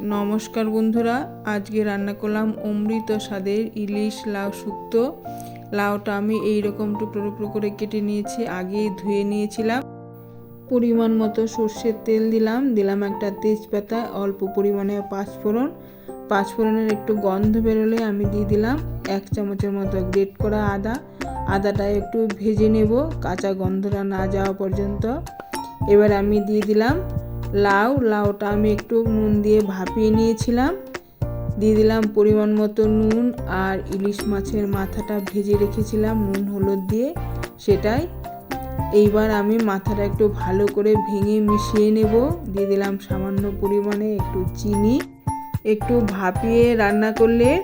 নমস্কার বন্ধুরা, আজকে রান্না করলাম অমৃত স্বাদের ইলিশ লাউ শুক্তো। লাউটা আমি এই রকম টুকরো টুকরো করে কেটে নিয়েছি, আগে ধুয়ে নিয়েছিলাম। পরিমাণ মতো সর্ষের তেল দিলাম দিলাম একটা তেজপাতা, অল্প পরিমাণে পাঁচফোড়ন। পাঁচফোড়নের একটু গন্ধ বেরোলে আমি দিয়ে দিলাম এক চামচের মতো গ্রেট করা আদা। আদাটা একটু ভেজে নেব, কাঁচা গন্ধটা না যাওয়া পর্যন্ত। এবার আমি দিয়ে দিলাম লাউ, লাউটা আমি একটু নুন দিয়ে ভাপিয়ে নিয়েছিলাম। দিয়ে দিলাম পরিমাণ মতো নুন আর ইলিশ মাছের মাথাটা ভেজে রেখেছিলাম নুন, হলুদ দিয়ে সেটাই। এইবার আমি মাথাটা একটু ভালো করে ভেঙে মিশিয়ে নেব। দিয়ে দিলাম সামান্য পরিমাণে একটু চিনি। একটু ভাপিয়ে রান্না করলে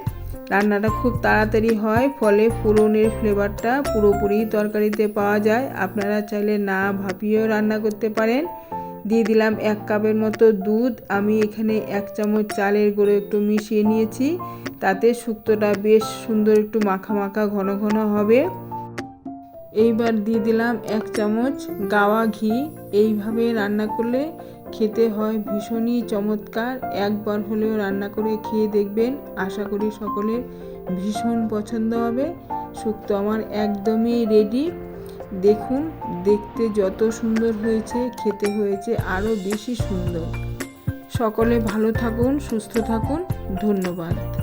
রান্নাটা খুব তাড়াতাড়ি হয়, ফলে ফোড়নের ফ্লেভারটা পুরোপুরি তরকারিতে পাওয়া যায়। আপনারা চাইলে না ভাপিয়েও রান্না করতে পারেন। দিয়ে দিলাম এক কাপের মতো দুধ। আমি এখানে এক চামচ চালের গুঁড়ো একটু মিশিয়ে নিয়েছি। তাতে শুক্তোটা বেশ সুন্দর একটু মাখা মাখা ঘন ঘন হবে। এইবার দিয়ে দিলাম এক চামচ গাওয়া ঘি। এইভাবে রান্না করলে খেতে হয় ভীষণই চমৎকার। একবার হলেও রান্না করে খেয়ে দেখবেন। আশা করি সকলের ভীষণ পছন্দ হবে। শুক্তো আমার একদমই রেডি দেখুন, দেখতে যত সুন্দর হয়েছে, খেতে হয়েছে আরও বেশি সুন্দর। সকলে ভালো থাকুন, সুস্থ থাকুন, ধন্যবাদ।